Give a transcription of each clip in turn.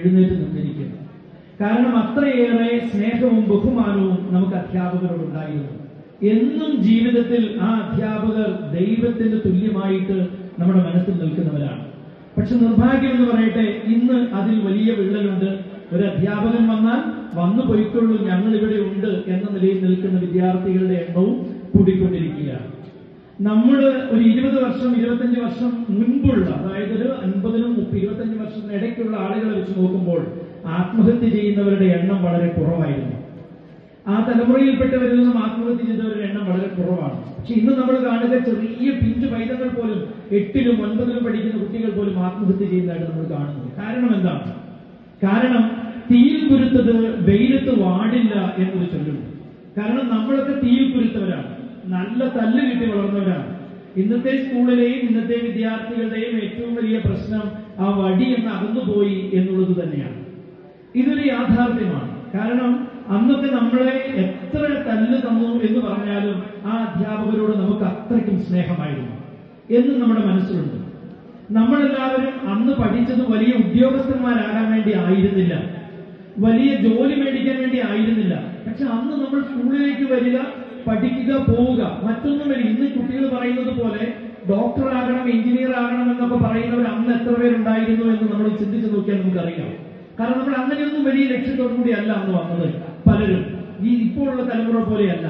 എഴുന്നേറ്റ് നിന്നിരിക്കുന്നു. കാരണം അത്രയേറെ സ്നേഹവും ബഹുമാനവും നമുക്ക് അധ്യാപകരോട് ഉണ്ടായിരുന്നു. എന്നും ജീവിതത്തിൽ ആ അധ്യാപകർ ദൈവത്തിന് തുല്യമായിട്ട് നമ്മുടെ മനസ്സിൽ നിൽക്കുന്നവരാണ്. പക്ഷെ നിർഭാഗ്യം എന്ന് പറയട്ടെ ഇന്ന് അതിൽ വലിയ വിള്ളലുണ്ട്. ഒരു അധ്യാപകൻ വന്നാൽ വന്നു പോയിക്കൊള്ളൂ ഞങ്ങൾ ഇവിടെ ഉണ്ട് എന്ന നിലയിൽ നിൽക്കുന്ന വിദ്യാർത്ഥികളുടെ എണ്ണവും കൂടിക്കൊണ്ടിരിക്കുകയാണ്. നമ്മൾ ഒരു ഇരുപത് വർഷം ഇരുപത്തഞ്ച് വർഷം മുൻപുള്ള അതായത് ഇരുപത്തഞ്ച് വർഷത്തിന് ഇടയ്ക്കുള്ള ആളുകളെ വെച്ച് നോക്കുമ്പോൾ ആത്മഹത്യ ചെയ്യുന്നവരുടെ എണ്ണം വളരെ കുറവായിരുന്നു. ആ തലമുറയിൽപ്പെട്ടവരിൽ നിന്നും ആത്മഹത്യ ചെയ്തവരുടെ എണ്ണം വളരെ കുറവാണ്. പക്ഷെ ഇന്ന് നമ്മൾ കാണുക ചെറിയ പിഞ്ചു പൈതങ്ങൾ പോലും എട്ടിലും ഒൻപതിലും പഠിക്കുന്ന കുട്ടികൾ പോലും ആത്മഹത്യ ചെയ്യുന്നതായിട്ട് നമ്മൾ കാണുന്നു കാരണം എന്താണ്? കാരണം തീയിൽ കുരുത്തത് വെയിലത്ത് വാടില്ല എന്നൊരു ചൊല്ലുണ്ട്. കാരണം നമ്മളൊക്കെ തീയിൽ കുരുത്തവരാണ്. നല്ല തല്ല് കിട്ടി വളർന്നവരാണ്. ഇന്നത്തെ സ്കൂളിലെയും ഇന്നത്തെ വിദ്യാർത്ഥികളുടെയും ഏറ്റവും വലിയ പ്രശ്നം ആ വടി എന്ന് അകന്നുപോയി എന്നുള്ളത് തന്നെയാണ്. ഇതൊരു യാഥാർത്ഥ്യമാണ്. കാരണം അന്നൊക്കെ നമ്മളെ എത്ര തല്ല് തന്നു എന്ന് പറഞ്ഞാലും ആ അധ്യാപകരോട് നമുക്ക് അത്രയ്ക്കും സ്നേഹമായിരുന്നു എന്ന് നമ്മുടെ മനസ്സിലുണ്ട്. നമ്മളെല്ലാവരും അന്ന് പഠിച്ചത് വലിയ ഉദ്യോഗസ്ഥന്മാരാകാൻ വേണ്ടി ആയിരുന്നില്ല. വലിയ ജോലി മേടിക്കാൻ വേണ്ടി ആയിരുന്നില്ല. പക്ഷെ അന്ന് നമ്മൾ സ്കൂളിലേക്ക് വരിക പഠിക്കുക പോവുക. മറ്റൊന്നും ഇന്ന് കുട്ടികൾ പറയുന്നത് പോലെ ഡോക്ടർ ആകണം എഞ്ചിനീയർ ആകണം എന്നൊക്കെ പറയുന്നവർ അന്ന് എത്ര പേരുണ്ടായിരുന്നു എന്ന് നമ്മൾ ചിന്തിച്ചു നോക്കിയാൽ നമുക്കറിയാം. കാരണം നമ്മൾ അങ്ങനെയൊന്നും വലിയ ലക്ഷ്യത്തോടു കൂടി അല്ല അന്ന് വന്നത്. പലരും. ഈ ഇപ്പോഴുള്ള തലമുറ പോലെയല്ല.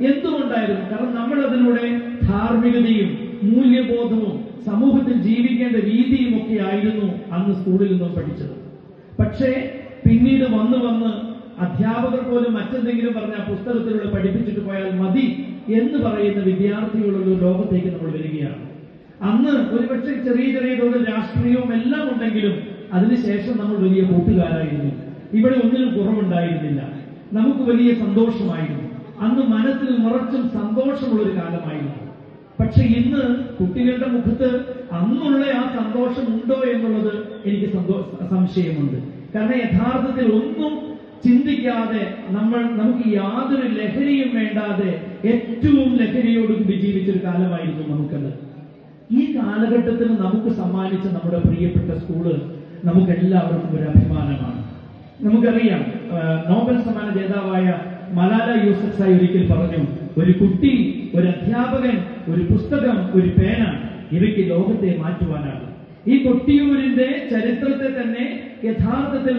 എന്തുകൊണ്ടായിരുന്നു? കാരണം നമ്മൾ അതിലൂടെ ധാർമ്മികതയും മൂല്യബോധവും സമൂഹത്തിൽ ജീവിക്കേണ്ട രീതിയും ഒക്കെ ആയിരുന്നു അന്ന് സ്കൂളിൽ നിന്നും പഠിച്ചത്. പക്ഷേ പിന്നീട് വന്ന് വന്ന് അധ്യാപകർ പോലും മറ്റെന്തെങ്കിലും പറഞ്ഞ പുസ്തകത്തിലൂടെ പഠിപ്പിച്ചിട്ട് പോയാൽ മതി എന്ന് പറയുന്ന വിദ്യാർത്ഥികളുള്ള ലോകത്തേക്ക് നമ്മൾ വരികയാണ്. അന്ന് ഒരുപക്ഷെ ചെറിയ ചെറിയ തോതിൽ രാഷ്ട്രീയവും എല്ലാം ഉണ്ടെങ്കിലും അതിനുശേഷം നമ്മൾ വലിയ കൂട്ടുകാരായിരുന്നു. ഇവിടെ ഒന്നിനും കുറവുണ്ടായിരുന്നില്ല. നമുക്ക് വലിയ സന്തോഷമായിരുന്നു. അന്ന് മനസ്സിൽ നിറച്ചും സന്തോഷമുള്ള ഒരു കാലമായിരുന്നു. പക്ഷെ ഇന്ന് കുട്ടികളുടെ മുഖത്ത് അന്നുള്ള ആ സന്തോഷം ഉണ്ടോ എന്നുള്ളത് എനിക്ക് സംശയമുണ്ട്. കാരണം യഥാർത്ഥത്തിൽ ഒന്നും ചിന്തിക്കാതെ നമ്മൾ നമുക്ക് യാതൊരു ലഹരിയും വേണ്ടാതെ ഏറ്റവും ലഹരിയോടുകൂടി ജീവിച്ചൊരു കാലമായിരുന്നു നമുക്കത് ഈ കാലഘട്ടത്തിൽ നമുക്ക് സമ്മാനിച്ച നമ്മുടെ പ്രിയപ്പെട്ട സ്കൂൾ നമുക്ക് എല്ലാവർക്കും ഒരു അഭിമാനമാണ്. നമുക്കറിയാം നോബൽ സമ്മാന ജേതാവായ മലാല യൂസഫ് സായി ഒരിക്കൽ പറഞ്ഞു ഒരു കുട്ടി ഒരു അധ്യാപകൻ ഒരു പുസ്തകം ഒരു പേന ഇവയ്ക്ക് ലോകത്തെ മാറ്റുവാനാണ്. ഈ കൊട്ടിയൂരിന്റെ ചരിത്രത്തെ തന്നെ യഥാർത്ഥത്തിൽ